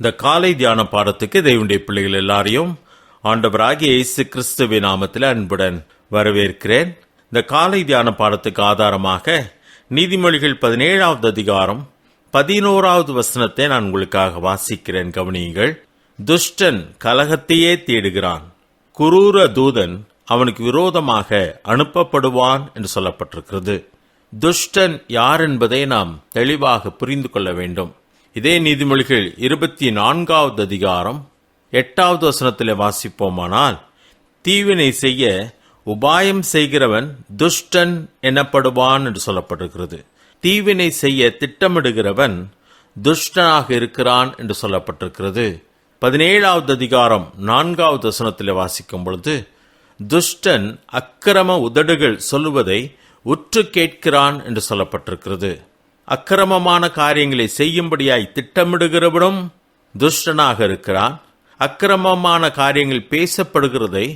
இந்த காலை தியான பாடத்துக்கு தேவனுடைய பிள்ளைகள் எல்லாரையும் ஆண்டவராகிய இயேசு கிறிஸ்துவின் நாமத்தில் அன்புடன் வரவேற்கிறேன். இந்த காலை தியான பாடத்துக்கு ஆதாரமாக நீதிமொழிகள் பதினேழாவது அதிகாரம் பதினோராவது வசனத்தை நான் உங்களுக்காக வாசிக்கிறேன். கவனியுங்கள். துஷ்டன் கலகத்தையே தேடுகிறான். குரூர தூதன் அவனுக்கு விரோதமாக அனுப்பப்படுவான் என்று சொல்லப்பட்டிருக்கிறது. துஷ்டன் யார் என்பதை நாம் தெளிவாக புரிந்து கொள்ள வேண்டும். இதே நீதிமொழிகள் இருபத்தி நான்காவது அதிகாரம் எட்டாவது வசனத்தில் வாசிப்போமானால் தீவினை செய்ய உபாயம் செய்கிறவன் துஷ்டன் எனப்படுவான் என்று சொல்லப்பட்டிருக்கிறது. தீவினை செய்ய திட்டமிடுகிறவன் துஷ்டனாக இருக்கிறான் என்று சொல்லப்பட்டிருக்கிறது. பதினேழாவது அதிகாரம் நான்காவது வசனத்தில் வாசிக்கும் பொழுது துஷ்டன் அக்கிரம உதடுகள் சொல்லுவதை உற்று கேட்கிறான் என்று சொல்லப்பட்டிருக்கிறது. அக்கிரமமான காரியங்களை செய்யும்படியாய் திட்டமிடுகிறவனும் துஷ்டனாக இருக்கிறான். அக்கிரமமான காரியங்கள் பேசப்படுகிறதை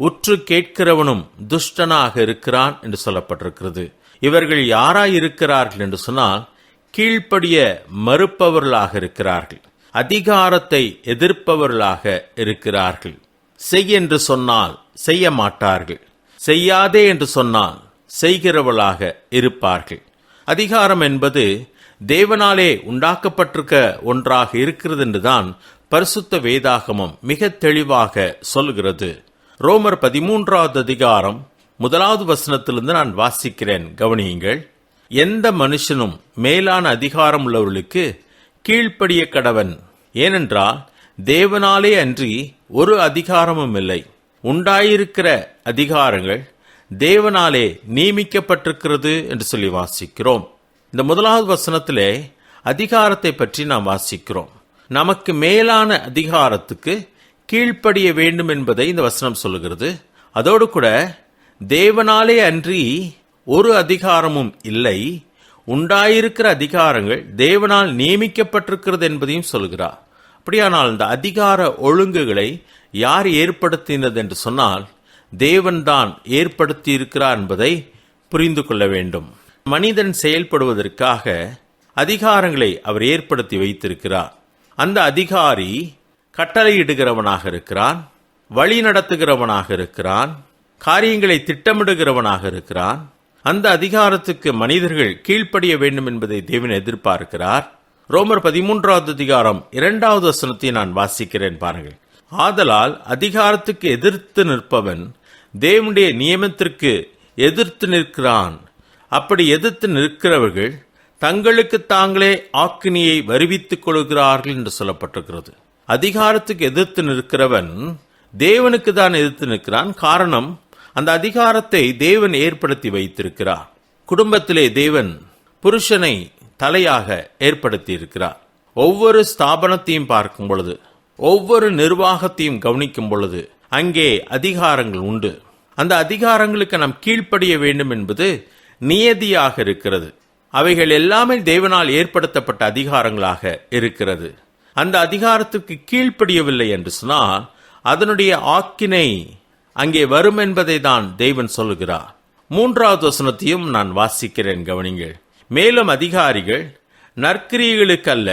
உற்று கேட்கிறவனும் துஷ்டனாக இருக்கிறான் என்று சொல்லப்பட்டிருக்கிறது. இவர்கள் யாராய் இருக்கிறார்கள் என்று சொன்னால் கீழ்ப்படிய மறுப்பவர்களாக இருக்கிறார்கள். அதிகாரத்தை எதிர்ப்பவர்களாக இருக்கிறார்கள். செய் என்று சொன்னால் செய்ய மாட்டார்கள் செய்யாதே என்று சொன்னால் செய்கிறவளாக இருப்பார்கள். அதிகாரம் என்பது தேவனாலே உண்டாக்கப்பட்டிருக்க ஒன்றாக இருக்கிறது என்றுதான் பரிசுத்த வேதாகமம் மிக தெளிவாக சொல்கிறது ரோமர் பதிமூன்றாவது அதிகாரம் முதலாவது வசனத்திலிருந்து நான் வாசிக்கிறேன். கவனியுங்கள். எந்த மனுஷனும் மேலான அதிகாரம் உள்ளவர்களுக்கு கீழ்ப்படிய கடவன். ஏனென்றால் தேவனாலே அன்றி ஒரு அதிகாரமும் இல்லை. உண்டாயிருக்கிற அதிகாரங்கள் தேவனாலே நியமிக்கப்பட்டிருக்கிறது என்று சொல்லி வாசிக்கிறோம். இந்த முதலாவது வசனத்திலே அதிகாரத்தை பற்றி நாம் வாசிக்கிறோம். நமக்கு மேலான அதிகாரத்துக்கு கீழ்ப்படிய வேண்டும் என்பதை இந்த வசனம் சொல்லுகிறது. அதோடு கூட தேவனாலே அன்றி ஒரு அதிகாரமும் இல்லை. உண்டாயிருக்கிற அதிகாரங்கள் தேவனால் நியமிக்கப்பட்டிருக்கிறது என்பதையும் சொல்கிறார் அப்படியானால் இந்த அதிகார ஒழுங்குகளை யார் ஏற்படுத்தினது என்று சொன்னால் தேவன்தான் ஏற்படுத்தியிருக்கிறார் என்பதை புரிந்து கொள்ள வேண்டும். மனிதன் செயல்படுவதற்காக அதிகாரங்களை அவர் ஏற்படுத்தி வைத்திருக்கிறார். அந்த அதிகாரி கட்டளையிடுகிறவனாக இருக்கிறான் வழி நடத்துகிறவனாக இருக்கிறான் காரியங்களை திட்டமிடுகிறவனாக இருக்கிறான். அந்த அதிகாரத்துக்கு மனிதர்கள் கீழ்ப்படிய வேண்டும் என்பதை தேவன் எதிர்பார்க்கிறார். ரோமர் பதிமூன்றாவது அதிகாரம் இரண்டாவது வசனத்தை நான் வாசிக்கிறேன் பாருங்கள். ஆதலால் அதிகாரத்துக்கு எதிர்த்து நிற்பவன் தேவனுடைய நியமத்திற்கு எதிர்த்து நிற்கிறான். அப்படி எதிர்த்து நிற்கிறவர்கள் தங்களுக்கு தாங்களே ஆக்கினியை வருவித்துக் கொள்கிறார்கள் என்று சொல்லப்பட்டிருக்கிறது. அதிகாரத்துக்கு எதிர்த்து நிற்கிறவன் தேவனுக்கு தான் எதிர்த்து நிற்கிறான். காரணம் அந்த அதிகாரத்தை தேவன் ஏற்படுத்தி வைத்திருக்கிறார். குடும்பத்திலே தேவன் புருஷனை தலையாக ஏற்படுத்தி இருக்கிறார் ஒவ்வொரு ஸ்தாபனத்தையும் பார்க்கும் பொழுது ஒவ்வொரு நிர்வாகத்தையும் கவனிக்கும் பொழுது அங்கே அதிகாரங்கள் உண்டு. அந்த அதிகாரங்களுக்கு நாம் கீழ்ப்படிய வேண்டும் என்பது நியதியாக இருக்கிறது. அவைகள் எல்லாமே தேவனால் ஏற்படுத்தப்பட்ட அதிகாரங்களாக இருக்கிறது. அந்த அதிகாரத்துக்கு கீழ்ப்படியவில்லை என்று சொன்னால் அதனுடைய ஆக்கினை அங்கே வரும் என்பதை தான் தேவன் சொல்லுகிறார். மூன்றாவது வசனத்தையும் நான் வாசிக்கிறேன் கவனிங்கள் மேலும் அதிகாரிகள் நற்கிரியர்களுக்கல்ல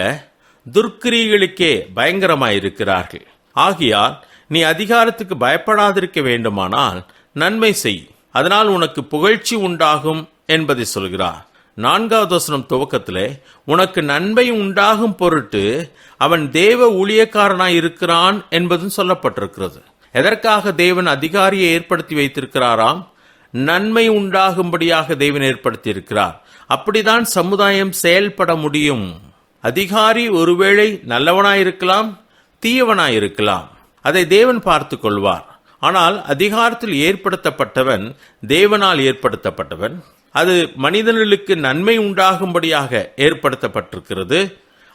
துர்க்கிரியர்களுக்கே பயங்கரமாயிருக்கிறார்கள். ஆகையால் நீ அதிகாரத்துக்கு பயப்படாதிருக்க வேண்டுமானால் நன்மை செய். அதனால் உனக்கு புகழ்ச்சி உண்டாகும் என்பதை சொல்கிறார். நான்காவது வசனம் துவக்கத்திலே உனக்கு நன்மை உண்டாகும் பொருட்டு அவன் தேவ ஊழியக்காரனாய் இருக்கிறான் என்பதும் சொல்லப்பட்டிருக்கிறது. எதற்காக தேவன் அதிகாரியை ஏற்படுத்தி வைத்திருக்கிறாராம்? நன்மை உண்டாகும்படியாக தேவன் ஏற்படுத்தி இருக்கிறார் அப்படிதான் சமுதாயம் செயல்பட முடியும். அதிகாரி ஒருவேளை நல்லவனாயிருக்கலாம் தீயவனாயிருக்கலாம். அதை தேவன் பார்த்து கொள்வார் ஆனால் அதிகாரத்தில் ஏற்படுத்தப்பட்டவன் தேவனால் ஏற்படுத்தப்பட்டவன் அது மனிதர்களுக்கு நன்மை உண்டாகும்படியாக ஏற்படுத்தப்பட்டிருக்கிறது.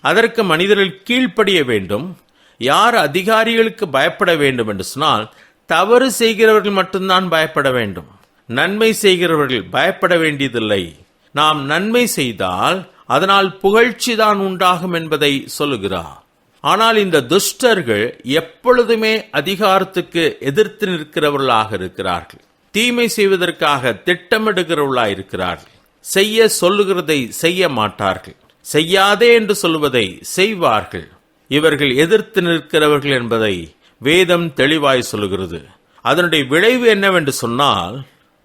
அதற்கு மனிதர்கள் கீழ்ப்படிய வேண்டும். யார் அதிகாரிகளுக்கு பயப்பட வேண்டும் என்று சொன்னால் தவறு செய்கிறவர்கள் மட்டும்தான் பயப்பட வேண்டும். நன்மை செய்கிறவர்கள் பயப்பட வேண்டியதில்லை. நாம் நன்மை செய்தால் அதனால் புகழ்ச்சி தான் உண்டாகும் என்பதை சொல்லுகிறார். ஆனால் இந்த துஷ்டர்கள் எப்பொழுதுமே அதிகாரத்துக்கு எதிர்த்து நிற்கிறவர்களாக இருக்கிறார்கள். தீமை செய்வதற்காக திட்டமிடுகிறவர்களாக இருக்கிறார்கள். செய்ய சொல்லுகிறதை செய்ய மாட்டார்கள். செய்யாதே என்று சொல்வதை செய்வார்கள். இவர்கள் எதிர்த்து நிற்கிறவர்கள் என்பதை வேதம் தெளிவாய் சொல்லுகிறது. அதனுடைய விளைவு என்னவென்று சொன்னால்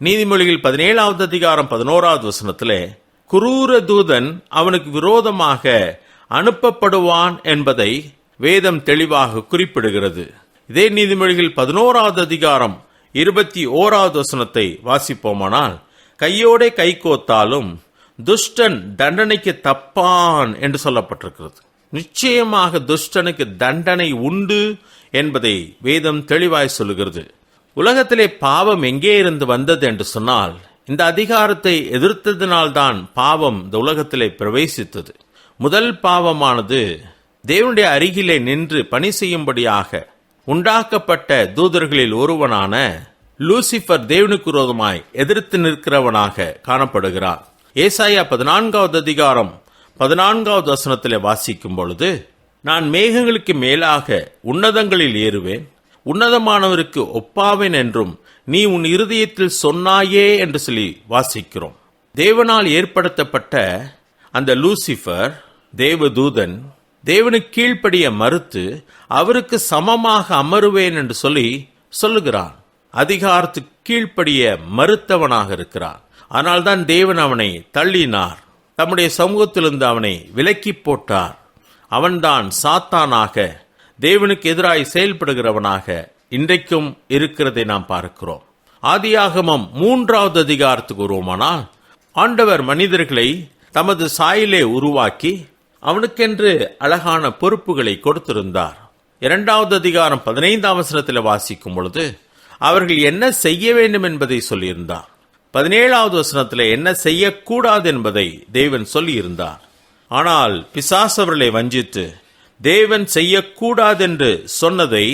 நீதிமொழியில் பதினேழாவது அதிகாரம் பதினோராவது வசனத்திலே குரூர தூதன் அவனுக்கு விரோதமாக அனுப்பப்படுவான் என்பதை வேதம் தெளிவாக குறிப்பிடுகிறது. இதே நீதிமொழிகள் பதினோராவது அதிகாரம் இருபத்தி ஓராவது வசனத்தை வாசிப்போமானால் கையோடே கை கோத்தாலும் துஷ்டன் தண்டனைக்கு தப்பான் என்று சொல்லப்பட்டிருக்கிறது. நிச்சயமாக துஷ்டனுக்கு தண்டனை உண்டு என்பதை வேதம் தெளிவாய் சொல்லுகிறது. உலகத்திலே பாவம் எங்கே இருந்து வந்தது என்று சொன்னால் இந்த அதிகாரத்தை எதிர்த்ததினால்தான் பாவம் இந்த உலகத்திலே பிரவேசித்தது. முதல் பாவமானது தேவனுடைய அருகிலே நின்று பணி செய்யும்படியாக உண்டாக்கப்பட்ட தூதர்களில் ஒருவனான லூசிஃபர் தேவனுக்கு விரோதமாய் எதிர்த்து நிற்கிறவனாக காணப்படுகிறார். ஏசாயா பதினான்காவது அதிகாரம் பதினான்காவது வசனத்தில் வாசிக்கும் பொழுது நான் மேகங்களுக்கு மேலாக உன்னதங்களில் ஏறுவேன். உன்னதமானவருக்கு ஒப்பாவேன் என்றும் நீ உன் இருதயத்தில் சொன்னாயே என்று சொல்லி வாசிக்கிறோம். தேவனால் ஏற்படுத்தப்பட்ட அந்த லூசிஃபர் தேவதூதன் தேவனுக்கு கீழ்ப்படிய மறுத்து அவருக்கு சமமாக அமருவேன் என்று சொல்லி சொல்லுகிறான். அதிகாரத்துக்கு கீழ்ப்படிய மறுத்தவனாக இருக்கிறான். ஆனால்தான் தேவன் அவனை தள்ளினார். தம்முடைய சமூகத்திலிருந்து அவனை விலக்கி போட்டார். அவன்தான் சாத்தானாக தேவனுக்கு எதிராய் செயல்படுகிறவனாக இன்றைக்கும் இருக்கிறதை நாம் பார்க்கிறோம். ஆதியாகமம் மூன்றாவது அதிகாரத்துக்கு வருவோமானால் ஆண்டவர் மனிதர்களை தமது சாயிலே உருவாக்கி அவனுக்கென்று அழகான பொறுப்புகளை கொடுத்திருந்தார். இரண்டாவது அதிகாரம் பதினைந்தாம் வசனத்தில் வாசிக்கும் பொழுது அவர்கள் என்ன செய்ய வேண்டும் என்பதை சொல்லியிருந்தார். பதினேழாவது வசனத்தில் என்ன செய்யக்கூடாது என்பதை தேவன் சொல்லியிருந்தார். ஆனால் பிசாசவர்களை வஞ்சித்து தேவன் செய்யக்கூடாதென்று சொன்னதை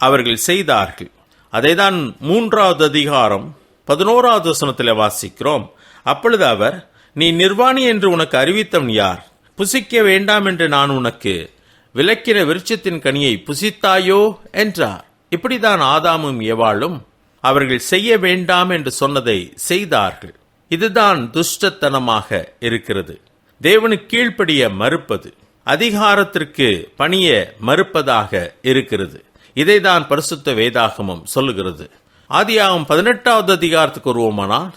அவர்கள் செய்தார்கள். அதைதான் மூன்றாவது அதிகாரம் பதினோராவது வசனத்தில் வாசிக்கிறோம். அப்பொழுது அவர் நீ நிர்வாணி என்று உனக்கு அறிவித்தவன் யார்? புசிக்க வேண்டாம் என்று நான் உனக்கு விளக்கின விருட்சத்தின் கனியை புசித்தாயோ? என்றார். இப்படிதான் ஆதாமும் எவாளும் அவர்கள் செய்ய வேண்டாம் என்று சொன்னதை செய்தார்கள். இதுதான் துஷ்டத்தனமாக இருக்கிறது. தேவனு கீழ்ப்படிய மறுப்பது அதிகாரத்திற்கு பணிய மறுப்பதாக இருக்கிறது. இதைதான் பரிசுத்த வேதாகமம் சொல்லுகிறது. ஆதியாகம் பதினெட்டாவது அதிகாரத்துக்கு வருவோமானால்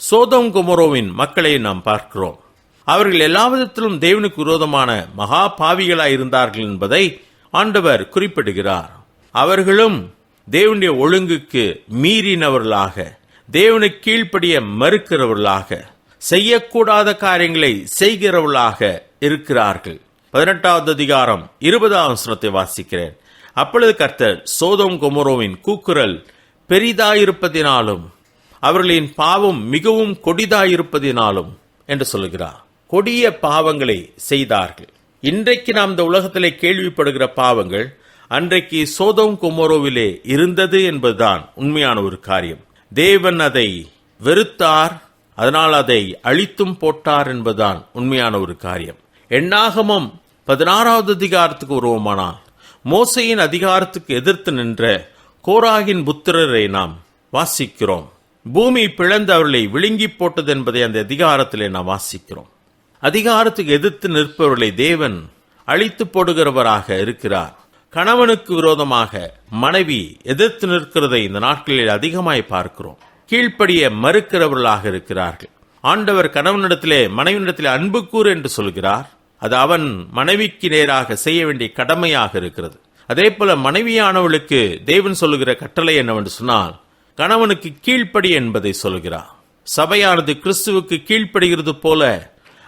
சோதம் குமரோவின் மக்களை நாம் பார்க்கிறோம். அவர்கள் எல்லா விதத்திலும் தேவனுக்கு விரோதமான மகா பாவிகளாய் இருந்தார்கள் என்பதை ஆண்டவர் குறிப்பிடுகிறார். அவர்களும் தேவனுடைய ஒழுங்குக்கு மீறினவர்களாக தேவனை கீழ்ப்படிய மறுக்கிறவர்களாக செய்யக்கூடாத காரியங்களை செய்கிறவர்களாக இருக்கிறார்கள். பதினெட்டாவது அதிகாரம் இருபதாம் வசனத்தை வாசிக்கிறேன். அப்பொழுது கர்த்தர் சோதம் குமரோவின் கூக்குரல் பெரிதாயிருப்பதினாலும் அவர்களின் பாவம் மிகவும் கொடிதாயிருப்பதினாலும் என்று சொல்கிறார் கொடிய பாவங்களை செய்தார்கள். இன்றைக்கு நாம் இந்த உலகத்திலே கேள்விப்படுகிற பாவங்கள் அன்றைக்கு சோதம் குமரோவிலே இருந்தது என்பதுதான் உண்மையான ஒரு காரியம். தேவன் அதை வெறுத்தார் அதனால் அதை அழித்தும் போட்டார் என்பதுதான் உண்மையான ஒரு காரியம். எண்ணாகமம் பதினாறாவது அதிகாரத்துக்கு உருவமானால் மோசையின் அதிகாரத்துக்கு எதிர்த்து நின்ற கோராகின் புத்திரரை நாம் வாசிக்கிறோம். பூமி பிளந்து அவர்களை விழுங்கி போட்டது என்பதை அந்த அதிகாரத்திலே நாம் வாசிக்கிறோம். அதிகாரத்துக்கு எதிர்த்து நிற்பவர்களை தேவன் அழித்து போடுகிறவராக இருக்கிறார். கணவனுக்கு விரோதமாக மனைவி எதிர்த்து நிற்கிறதை இந்த நாட்களில் அதிகமாய் பார்க்கிறோம். கீழ்ப்படிய மறுக்கிறவர்களாக இருக்கிறார்கள். ஆண்டவர் கணவனிடத்திலே மனைவியிடத்திலே அன்பு கூறு என்று சொல்கிறார். அது அவன் மனைவிக்கு நேராக செய்ய வேண்டிய கடமையாக இருக்கிறது. அதே போல மனைவியானவளுக்கு தேவன் சொல்லுகிற கட்டளை என்னவென்று சொன்னால் கணவனுக்கு கீழ்ப்படி என்பதை சொல்கிறார். சபையானது கிறிஸ்துவுக்கு கீழ்ப்படுகிறது போல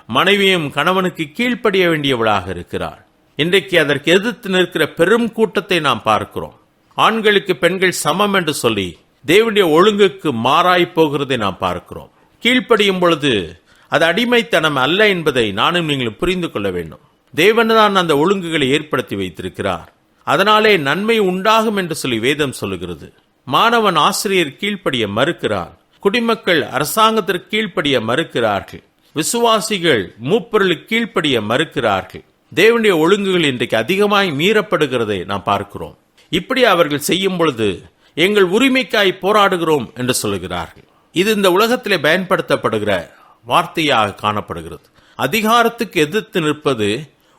மனைவியும் கணவனுக்கு கீழ்ப்படிய வேண்டியவளாக இருக்கிறாள். இன்றைக்கு அதற்கு எதிர்த்து நிற்கிற பெரும் கூட்டத்தை நாம் பார்க்கிறோம். ஆண்களுக்கு பெண்கள் சமம் என்று சொல்லி தேவனுடைய ஒழுங்குக்கு மாறாய் போகிறதை நாம் பார்க்கிறோம். கீழ்ப்படியும் பொழுது அது அடிமைத்தனம் அல்ல என்பதை நானும் நீங்களும் புரிந்து கொள்ள வேண்டும். தேவன்தான் அந்த ஒழுங்குகளை ஏற்படுத்தி வைத்திருக்கிறார். அதனாலே நன்மை உண்டாகும் என்று சொல்லி வேதம் சொல்லுகிறது. மாணவன் ஆசிரியர் கீழ்ப்படிய மறுக்கிறார் குடிமக்கள் அரசாங்கத்திற்கு கீழ்ப்படிய மறுக்கிறார்கள். விசுவாசிகள் மூப்பொருளுக்கு கீழ்ப்படிய மறுக்கிறார்கள். தேவனுடைய ஒழுங்குகள் இன்றைக்கு அதிகமாய் மீறப்படுகிறதை நாம் பார்க்கிறோம். இப்படி அவர்கள் செய்யும் பொழுது எங்கள் உரிமைக்காய் போராடுகிறோம் என்று சொல்லுகிறார்கள் இது இந்த உலகத்திலே பயன்படுத்தப்படுகிற வார்த்தையாக காணப்படுகிறது. அதிகாரத்துக்கு எதிர்த்து நிற்பது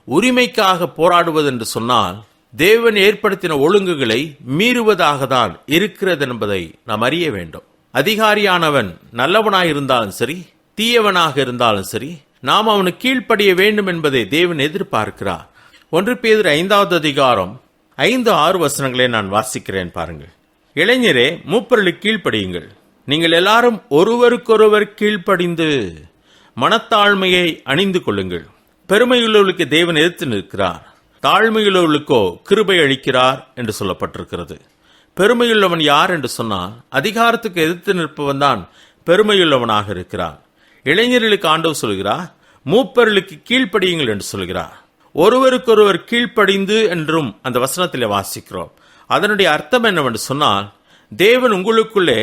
உரிமைக்காக போராடுவது என்று சொன்னால் தேவன் ஏற்படுத்தின ஒழுங்குகளை மீறுவதாக தான் இருக்கிறது என்பதை நாம் அறிய வேண்டும். அதிகாரியானவன் நல்லவனாக இருந்தாலும் சரி தீயவனாக இருந்தாலும் சரி நாம் அவனுக்கு கீழ்ப்படிய வேண்டும் என்பதை தேவன் எதிர்பார்க்கிறார். ஒன்று பேர் ஐந்தாவது அதிகாரம் ஐந்து ஆறு வசனங்களை நான் வாசிக்கிறேன் பாருங்கள். இளைஞரே மூப்பர்களுக்கு கீழ்ப்படியுங்கள். நீங்கள் எல்லாரும் ஒருவருக்கொருவர் கீழ்ப்படிந்து மனத்தாழ்மையை அணிந்து கொள்ளுங்கள். பெருமையுள்ளவர்களுக்கு தேவன் எதிர்த்து நிற்கிறார். தாழ்மையுள்ளவர்களுக்கோ கிருபை அளிக்கிறார் என்று சொல்லப்பட்டிருக்கிறது. பெருமையுள்ளவன் யார் என்று சொன்னால் அதிகாரத்துக்கு எதிர்த்து நிற்பவன் தான் பெருமையுள்ளவனாக இருக்கிறான். இளைஞர்களுக்கு ஆண்டவர் சொல்கிறார் மூப்பர்களுக்கு கீழ்ப்படியுங்கள் என்று சொல்கிறார். ஒருவருக்கொருவர் கீழ்ப்படிந்து என்றும் அந்த வசனத்தில் வாசிக்கிறோம். அதனுடைய அர்த்தம் என்னவென்று சொன்னால் தேவன் உங்களுக்குள்ளே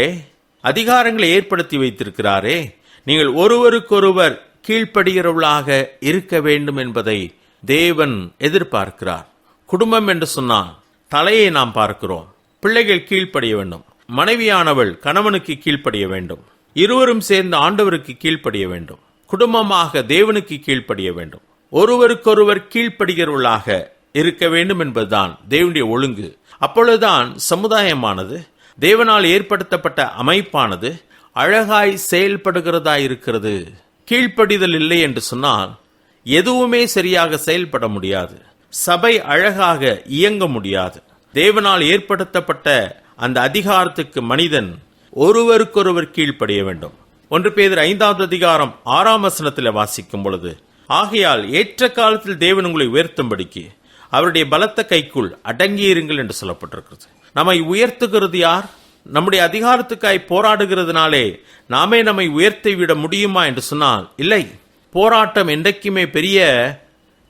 அதிகாரங்களை ஏற்படுத்தி வைத்திருக்கிறாரே. நீங்கள் ஒருவருக்கொருவர் கீழ்ப்படுகிறவர்களாக இருக்க வேண்டும் என்பதை தேவன் எதிர்பார்க்கிறார். குடும்பம் என்று சொன்னால் தலையை நாம் பார்க்கிறோம். பிள்ளைகள் கீழ்ப்படிய வேண்டும். மனைவியானவள் கணவனுக்கு கீழ்ப்படிய வேண்டும். இருவரும் சேர்ந்து ஆண்டவருக்கு கீழ்ப்படிய வேண்டும். குடும்பமாக தேவனுக்கு கீழ்ப்படிய வேண்டும். ஒருவருக்கொருவர் கீழ்ப்படுகிறவர்களாக இருக்க வேண்டும் என்பதுதான் தேவனுடைய ஒழுங்கு. அப்பொழுதுதான் சமுதாயமானது தேவனால் ஏற்படுத்தப்பட்ட அமைப்பானது அழகாய் செயல்படுகிறதா இருக்கிறது கீழ்ப்படிதல் இல்லை என்று சொன்னால் எதுவுமே சரியாக செயல்பட முடியாது. சபை அழகாக இயங்க முடியாது. தேவனால் ஏற்படுத்தப்பட்ட அந்த அதிகாரத்துக்கு மனிதன் ஒருவருக்கொருவர் கீழ்ப்படிய வேண்டும். ஒன்று பேர் ஐந்தாவது அதிகாரம் ஆறாம் வசனத்தில் வாசிக்கும் பொழுது ஆகையால் ஏற்ற காலத்தில் தேவன் உங்களை உயர்த்தும்படிக்கு அவருடைய பலத்த கைக்குள் அடங்கியிருங்கள் என்று சொல்லப்பட்டிருக்கிறது. நம்மை உயர்த்துகிறது யார்? நம்முடைய அதிகாரத்துக்காய் போராடுகிறதுனாலே நாமே நம்மை உயர்த்தி விட முடியுமா என்று சொன்னால் இல்லை. போராட்டம் என்றைக்குமே பெரிய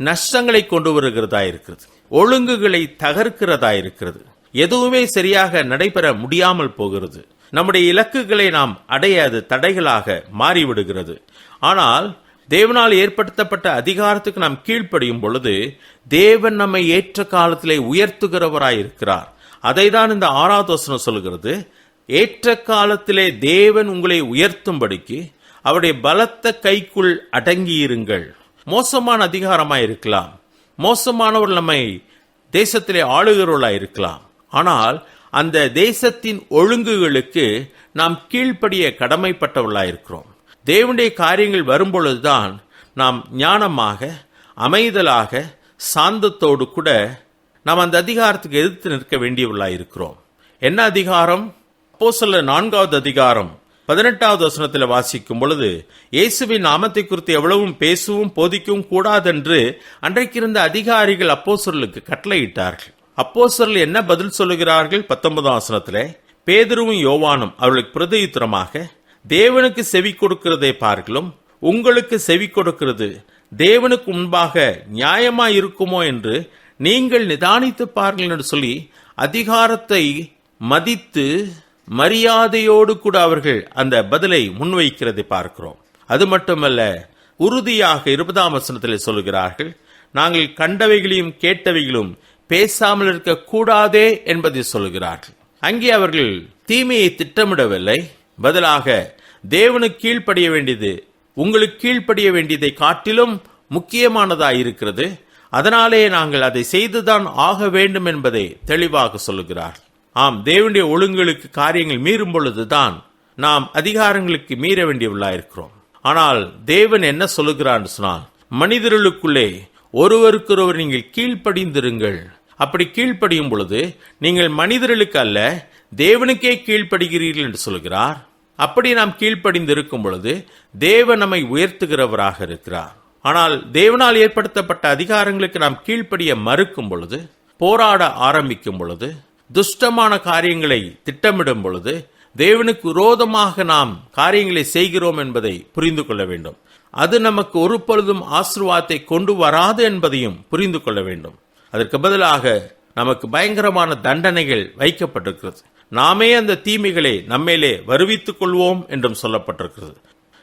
நஷ்டங்களை கொண்டு வருகிறதா இருக்கிறது. ஒழுங்குகளை தகர்க்கிறதா இருக்கிறது. எதுவுமே சரியாக நடைபெற முடியாமல் போகிறது. நம்முடைய இலக்குகளை நாம் அடைய அது தடைகளாக மாறிவிடுகிறது. ஆனால் தேவனால் ஏற்படுத்தப்பட்ட அதிகாரத்துக்கு நாம் கீழ்ப்படியும் பொழுது தேவன் நம்மை ஏற்ற காலத்திலே உயர்த்துகிறவராயிருக்கிறார் அதை தான் இந்த ஆராதோசனம் சொல்கிறது. ஏற்ற காலத்திலே தேவன் உங்களை உயர்த்தும்படிக்கு அவருடைய பலத்த கைக்குள் அடங்கியிருங்கள். மோசமான அதிகாரமாக இருக்கலாம். மோசமானவர் நம்மை தேசத்திலே ஆளுகிறவர்களாக இருக்கலாம். ஆனால் அந்த தேசத்தின் ஒழுங்குகளுக்கு நாம் கீழ்ப்படிய கடமைப்பட்டவர்களாக இருக்கிறோம். தேவனுடைய காரியங்கள் வரும்பொழுதுதான் நாம் ஞானமாக அமைதலாக சாந்தத்தோடு கூட நாம் அந்த அதிகாரத்துக்கு எதிர்த்து நிற்க வேண்டியவர்களாக இருக்கிறோம். என்ன அதிகாரம்? அப்போ சொல்ல நான்காவது அதிகாரம். பதினெட்டாவது வசனத்தில் வாசிக்கும் பொழுது இயேசுவின் நாமத்தை குறித்து எவ்வளவும் பேசவும் போதிக்கவும் கூடாதென்று அன்றைக்கிருந்த அதிகாரிகள் அப்போசரலுக்கு கட்டளையிட்டார்கள். அப்போசர்கள் என்ன பதில் சொல்லுகிறார்கள்? பத்தொன்பதாம் வசனத்திலே பேதருவும் யோவானும் அவர்களுக்கு பிரதியுத்தரமாக தேவனுக்கு செவி கொடுக்கிறதை பார்க்கலும் உங்களுக்கு செவி கொடுக்கிறது தேவனுக்கு முன்பாக நியாயமாய் இருக்குமோ என்று நீங்கள் நிதானித்து பாருங்கள் என்று சொல்லி அதிகாரத்தை மதித்து மரியாதையோடு கூட அவர்கள் அந்த பதிலை முன்வைக்கிறதை பார்க்கிறோம். அது மட்டுமல்ல உறுதியாக இருபதாம் வசனத்தில் சொல்கிறார்கள் நாங்கள் கண்டவைகளையும் கேட்டவைகளும் பேசாமல் இருக்க கூடாதே என்பதை சொல்கிறார்கள் அங்கே அவர்கள் தீமையை திட்டமிடவில்லை. பதிலாக தேவனுக்கு கீழ்ப்படிய வேண்டியது உங்களுக்கு கீழ்ப்படிய வேண்டியதை காட்டிலும் முக்கியமானதாக இருக்கிறது. அதனாலே நாங்கள் அதை செய்துதான் ஆக வேண்டும் என்பதை தெளிவாக சொல்லுகிறார் ஆம் தேவனுடைய ஒழுங்குகளுக்கு காரியங்கள் மீறும் பொழுதுதான் நாம் அதிகாரங்களுக்கு மீற வேண்டியவர்களாயிருக்கிறோம் ஆனால் தேவன் என்ன சொல்லுகிறான்னு சொன்னால் மனிதர்களுக்குள்ளே ஒருவருக்கொருவர் நீங்கள் கீழ்ப்படிந்திருங்கள். அப்படி கீழ்ப்படியும் பொழுது நீங்கள் மனிதர்களுக்கு அல்ல தேவனுக்கே கீழ்ப்படுகிறீர்கள் என்று சொல்கிறார் அப்படி நாம் கீழ்ப்படிந்திருக்கும் பொழுது தேவன் நம்மை உயர்த்துகிறவராக இருக்கிறார். ஆனால் தேவனால் ஏற்படுத்தப்பட்ட அதிகாரங்களுக்கு நாம் கீழ்ப்படிய மறுக்கும் பொழுது போராட ஆரம்பிக்கும் பொழுது துஷ்டமான காரியங்களை திட்டமிடும் பொழுது தேவனுக்கு விரோதமாக நாம் காரியங்களை செய்கிறோம் என்பதை புரிந்து கொள்ள வேண்டும். அது நமக்கு ஒரு பொழுதும் ஆசிர்வாதத்தை கொண்டு வராது என்பதையும் புரிந்து கொள்ள வேண்டும். அதற்கு பதிலாக நமக்கு பயங்கரமான தண்டனைகள் வைக்கப்பட்டிருக்கிறது. நாமே அந்த தீமைகளை நம்மேலே வருவித்துக் கொள்வோம் என்றும் சொல்லப்பட்டிருக்கிறது.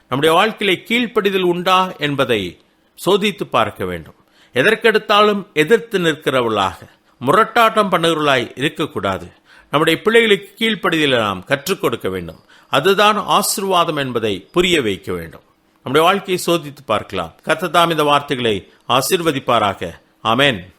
நம்முடைய வாழ்க்கையிலே கீழ்ப்படிதல் உண்டா என்பதை சோதித்து பார்க்க வேண்டும். எதற்கெடுத்தாலும் எதிர்த்து நிற்கிறவர்களாக முரட்டாட்டம் பண்ணுகிறவர்களாய் இருக்கக்கூடாது. நம்முடைய பிள்ளைகளுக்கு கீழ்ப்படிதலை நாம் கற்றுக் கொடுக்க வேண்டும். அதுதான் ஆசிர்வாதம் என்பதை புரிய வைக்க வேண்டும். நம்முடைய வாழ்க்கையை சோதித்து பார்க்கலாம். கத்ததாம் இந்த வார்த்தைகளை ஆசிர்வதிப்பாராக. அமேன்